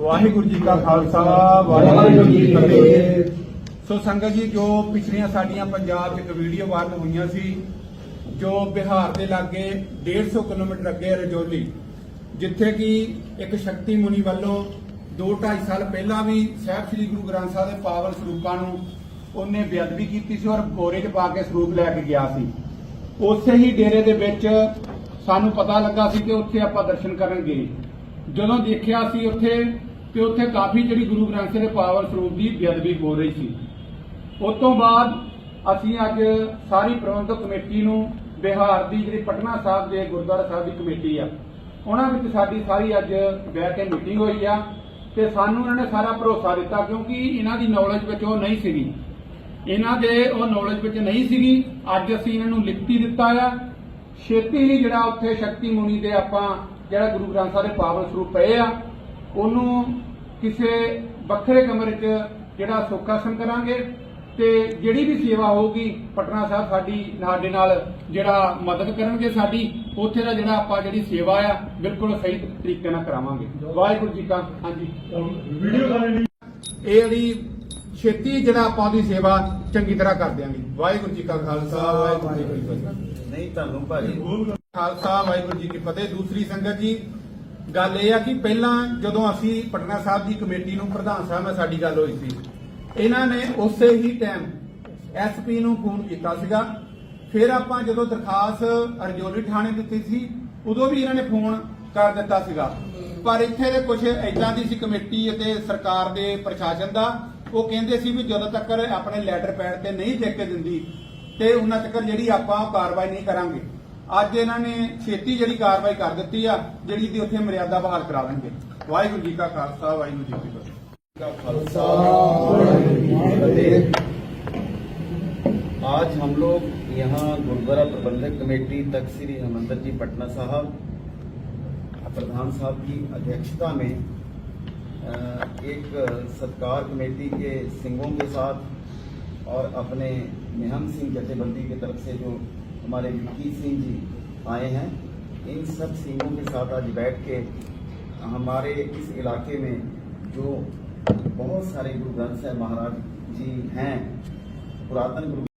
ਵਾਹਿਗੁਰੂ ਜੀ ਕਾ ਖਾਲਸਾ, ਵਾਹਿਗੁਰੂ ਜੀ ਕੀ ਫਤਿਹ। ਸੋ ਸੰਗਤ ਜੀ, ਜੋ ਪਿਛਲੀਆਂ ਸਾਡੀਆਂ ਪੰਜਾਬ 'ਚ ਵੀਡੀਓ ਵਾਇਰਲ ਹੋਈਆਂ ਸੀ, ਜੋ ਬਿਹਾਰ ਦੇ ਲਾਗੇ 150 ਕਿਲੋਮੀਟਰ ਅੱਗੇ ਰਜੌਲੀ, ਜਿੱਥੇ ਕਿ ਇੱਕ ਸ਼ਕਤੀ ਮੁਨੀ ਵੱਲੋਂ 2-2.5 ਸਾਲ ਪਹਿਲਾਂ ਵੀ ਸਾਹਿਬ ਸ੍ਰੀ ਗੁਰੂ ਗ੍ਰੰਥ ਸਾਹਿਬ ਦੇ ਪਾਵਨ ਸਰੂਪਾਂ ਨੂੰ ਉਹਨੇ ਬੇਅਦਬੀ ਕੀਤੀ ਸੀ ਔਰ ਬੋਰੇ 'ਚ ਪਾ ਕੇ ਸਰੂਪ ਲੈ ਕੇ ਗਿਆ ਸੀ। ਉਸੇ ਹੀ ਡੇਰੇ ਦੇ ਵਿੱਚ ਸਾਨੂੰ ਪਤਾ ਲੱਗਾ ਸੀ ਕਿ ਉੱਥੇ ਆਪਾਂ ਦਰਸ਼ਨ ਕਰਨ ਗਏ ਜਦੋਂ ਦੇਖਿਆ ਸੀ, ਉੱਥੇ ਤੇ ਉੱਥੇ ਕਾਫੀ ਜਿਹੜੀ ਗੁਰੂ ਗ੍ਰੰਥ ਸਾਹਿਬ ਦੇ ਪਾਵਨ ਸਰੂਪ ਦੀ ਬੇਅਦਬੀ ਹੋ ਰਹੀ ਸੀ। ਉਸ ਤੋਂ ਬਾਅਦ ਅਸੀਂ ਅੱਜ ਸਾਰੀ ਪ੍ਰਬੰਧਕ ਕਮੇਟੀ ਨੂੰ ਬਿਹਾਰ ਦੀ ਜਿਹੜੀ ਪਟਨਾ ਸਾਹਿਬ ਦੇ ਗੁਰਦੁਆਰਾ ਸਾਹਿਬ ਦੀ ਕਮੇਟੀ ਆ, ਉਹਨਾਂ ਵਿੱਚ ਸਾਡੀ ਸਾਰੀ ਅੱਜ ਬਹਿ ਕੇ ਮੀਟਿੰਗ ਹੋਈ ਆ ਤੇ ਸਾਨੂੰ ਇਹਨਾਂ ਨੇ ਸਾਰਾ ਭਰੋਸਾ ਦਿੱਤਾ ਕਿਉਂਕਿ ਇਹਨਾਂ ਦੀ ਨੌਲੇਜ ਵਿੱਚ ਉਹ ਨਹੀਂ ਸੀਗੀ। ਇਹਨਾਂ ਦੇ ਉਹ ਨੌਲੇਜ ਵਿੱਚ ਨਹੀਂ ਸੀਗੀ। ਅੱਜ ਅਸੀਂ ਇਹਨਾਂ ਨੂੰ ਲਿਖਤੀ ਦਿੱਤਾ ਆ। ਛੇਤੀ ਹੀ ਜਿਹੜਾ ਉੱਥੇ ਸ਼ਕਤੀ ਮੁਨੀ ਦੇ ਆਪਾਂ ਜਿਹੜਾ ਗੁਰੂ ਗ੍ਰੰਥ ਸਾਹਿਬ ਦੇ ਪਾਵਨ ਸਰੂਪ ਪਏ ਆ ਉਹਨੂੰ ਕਿਸੇ ਵੱਖਰੇ ਕਮਰੇ 'ਚ ਜਿਹੜਾ ਸੁਖਾਸਨ ਕਰਾਂਗੇ ਤੇ ਜਿਹੜੀ ਵੀ ਸੇਵਾ ਹੋਊਗੀ ਪਟਨਾ ਸਾਹਿਬ ਸਾਡੀ ਸਾਡੇ ਨਾਲ ਜਿਹੜਾ ਮਦਦ ਕਰਨਗੇ ਸਾਡੀ ਉੱਥੇ ਦਾ ਜਿਹੜਾ ਆਪਾਂ ਜਿਹੜੀ ਸੇਵਾ ਆ ਬਿਲਕੁਲ ਸਹੀ ਤਰੀਕੇ ਨਾਲ ਕਰਾਵਾਂਗੇ। ਵਾਹਿਗੁਰੂ ਜੀ ਕਾ ਹਾਂਜੀ। ਇਹ ਜਿਹੜੀ ਛੇਤੀ ਜਿਹੜਾ ਆਪਾਂ ਦੀ ਸੇਵਾ ਚੰਗੀ ਤਰ੍ਹਾਂ ਕਰ ਦਿਆਂਗੇ। ਵਾਹਿਗੁਰੂ ਜੀ ਕਾ ਖਾਲਸਾ ਵਾਹਿਗੁਰੂ ਜੀ ਕੀ ਫਤਿਹ। ਨਹੀਂ ਤੁਹਾਨੂੰ ਭਾਜੀ। ਖਾਲਸਾ ਵਾਹਿਗੁਰੂ ਜੀ ਕੀ ਫਤਿਹ। ਦੂਸਰੀ ਸੰਗਤ ਜੀ ਗੱਲ ਇਹ ਆ ਕਿ ਪਹਿਲਾਂ ਜਦੋਂ ਅਸੀਂ ਪਟਨਾ ਸਾਹਿਬ ਦੀ ਕਮੇਟੀ ਨੂੰ ਪ੍ਰਧਾਨ ਸਾਹਿਬ ਨਾਲ ਸਾਡੀ ਗੱਲ ਹੋਈ ਸੀ, ਇਹਨਾਂ ਨੇ ਉਸੇ ਹੀ ਟਾਈਮ ਐਸਪੀ ਨੂੰ ਫੋਨ ਕੀਤਾ ਸੀਗਾ। ਫਿਰ ਆਪਾਂ ਜਦੋਂ ਦਰਖਾਸਤ ਅਰਜੋਲੀ ਥਾਣੇ ਦਿੱਤੀ ਸੀ, ਉਦੋਂ ਵੀ ਇਹਨਾਂ ਨੇ ਫੋਨ ਕਰ ਦਿੱਤਾ ਸੀਗਾ। ਪਰ ਇੱਥੇ ਦੇ ਕੁਝ ਐਦਾਂ ਦੀ ਸੀ ਕਮੇਟੀ ਅਤੇ ਸਰਕਾਰ ਦੇ ਪ੍ਰਸ਼ਾਸਨ ਦਾ, ਉਹ ਕਹਿੰਦੇ ਸੀ ਵੀ ਜਦੋਂ ਤੱਕ ਆਪਣੇ ਲੈਟਰ ਪੈਡ ਤੇ ਨਹੀਂ ਲਿਖ ਕੇ ਦਿੰਦੀ, ਤੇ ਉਹਨਾਂ ਤੱਕ ਜਿਹੜੀ ਆਪਾਂ ਕਾਰਵਾਈ ਨਹੀਂ ਕਰਾਂਗੇ। ਅੱਜ ਇਹਨਾਂ ਨੇ ਛੇਤੀ ਜਿਹੜੀ ਕਾਰਵਾਈ ਕਰ ਦਿੱਤੀ ਆ ਜਿਹੜੀ ਦੀ ਉੱਥੇ ਮਰਿਆਦਾ ਬਹਾਲ ਕਰਾ ਲੈਣਗੇ ਵਾਹਿਗੁਰੂ ਜੀ ਕਾ ਖਾਲਸਾ ਵਾਹਿਗੁਰੂ ਜੀ ਕੀ ਫਤਿਹ आज हम लोग यहाँ गुरुद्वारा प्रबंधक कमेटी तख्त श्री हरमंदर जी पटना साहब प्रधान साहब की अध्यक्षता में अ, एक सत्कार कमेटी के सिंगों के साथ और अपने निहंग सिंह जथेबंदी की तरफ से जो हमारे विक्की सिंह जी आए हैं इन सब सिंगों के साथ आज बैठ के हमारे इस इलाके में जो बहुत सारे गुरु ग्रंथ साहब महाराज जी हैं पुरातन गुरु